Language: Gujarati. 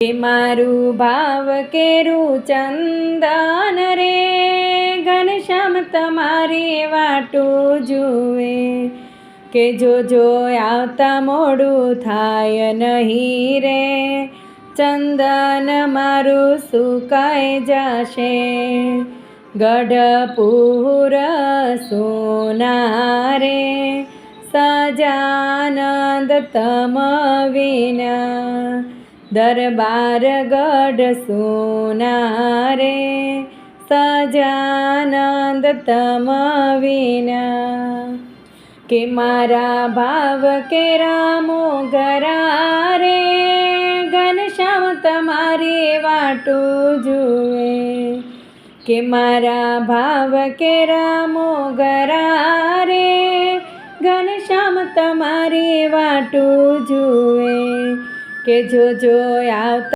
મારું ભાવ કેરું ચંદન રે ઘનશ્યામ તમારી વાટું જુએ. કે જો જો આવતા મોડું થાય નહીં રે, ચંદન મારું સુકાઈ જશે. ગઢપુર સોના રે સજાનંદ તમ વિના દરબાર ગઢ સુના રે સજાનંદ તમ વિના. કે મારા ભાવ કે રામો ગરા રે ઘનશ્યામ તમારી વાટું જુએ. કે મારા ભાવ કે રામો ગરા રે ઘનશ્યામ તમારી વાટું જુએ. કે જો જો આવતા